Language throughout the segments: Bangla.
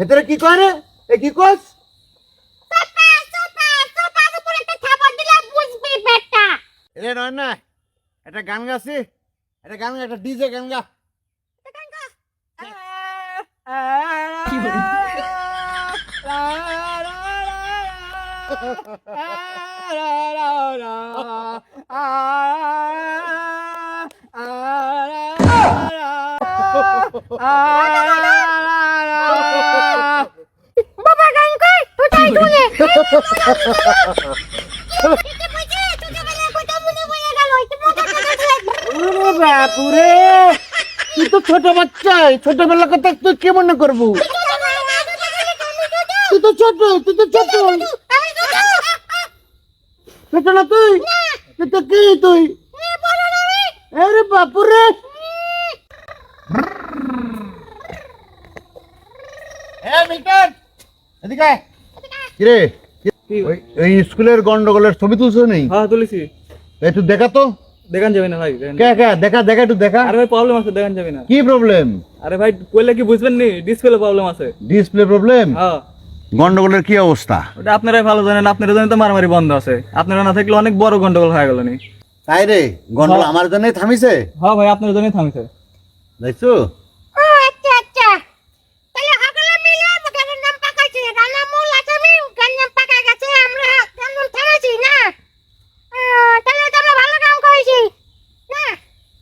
ভেতরে কি করে এ কি করছ সোপা সোপা সোপার উপর একটা থাপড় দিলে বুঝবি বেটা এ নয় না একটা গান গাছি একটা গান গা, একটা ডিজে গান গা বাবা বাপুরে, তুই তো ছোট বাচ্চা ছোটবেলা কথা তুই কে মনে করব? তুই তো ছোট, তুই তো ছোট। ছোট না তুই? তুই তো কি তুই? আরে বাপুরে। মিটার। এদিকে কিরে? ওই ওই স্কুলের গন্ডগোলের ছবি তুলছো নেই হ্যাঁ তুলেছি। একটু দেখা তো। দেখান যাবে না ভাই কে কে? দেখা দেখা একটু দেখা। আরে ভাই প্রবলেম আছে দেখান যাবে না। কি প্রবলেম আরে ভাই কইলে কি বুঝবেন নি? ডিসপ্লে প্রবলেম আছে। ডিসপ্লে প্রবলেম হ্যাঁ। গন্ডগোলের কি অবস্থা? ওটা আপনারাই ভালো জানেন আপনারা জানেন তো মারামারি বন্ধ আছে। আপনারা না থাকলে অনেক বড় গন্ডগোল হয়ে গেল নি। তাই রে গন্ডগোল আমার জন্যই থামিছে? হ্যাঁ ভাই আপনার জন্যই থামিছে। দেখছ ও আচ্ছা আচ্ছা তাহলে সকলে মিলে গানের নাম পাকাইছি রান্না মূল আসামি গান নাম পাকা গেছে আমরা গান নাম থামাইছি না আহ, তাহলে তো আমরা ভালো কাম করেছি না হ্যাঁ ভালো কাম করেছি হ্যাঁ আরে এদের কি করে না না আকু ছাত্র করে যখন কথা কবে এটা তুমি ভালোই বুঝো না হ্যাঁ। আর আমি কোকিলের মতো কথা বলি এটা তুমি বুঝো না না হুম। তো পার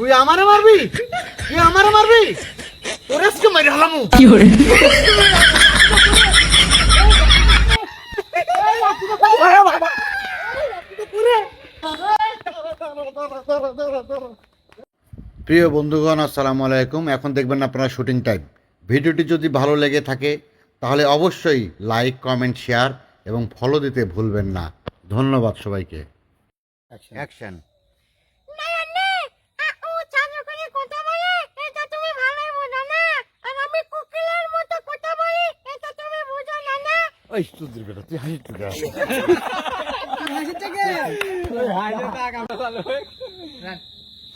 তুই আমারে মারবি? তুই আমারে মারবি? তোর আজকে মেরে হলামু প্রিয় বন্ধুগণ আসসালামু আলাইকুম। এখন দেখবেন আপনারা শুটিং টাইম ভিডিওটি যদি ভালো লেগে থাকে তাহলে অবশ্যই লাইক কমেন্ট শেয়ার এবং ফলো দিতে ভুলবেন না। ধন্যবাদ সবাইকে। অ্যাকশন ওই সুন্দর বেটা তুই হাসি তুই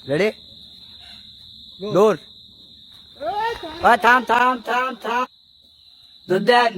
রেডি দৌড় থাম থাম থাম থাম। দুধ দেন।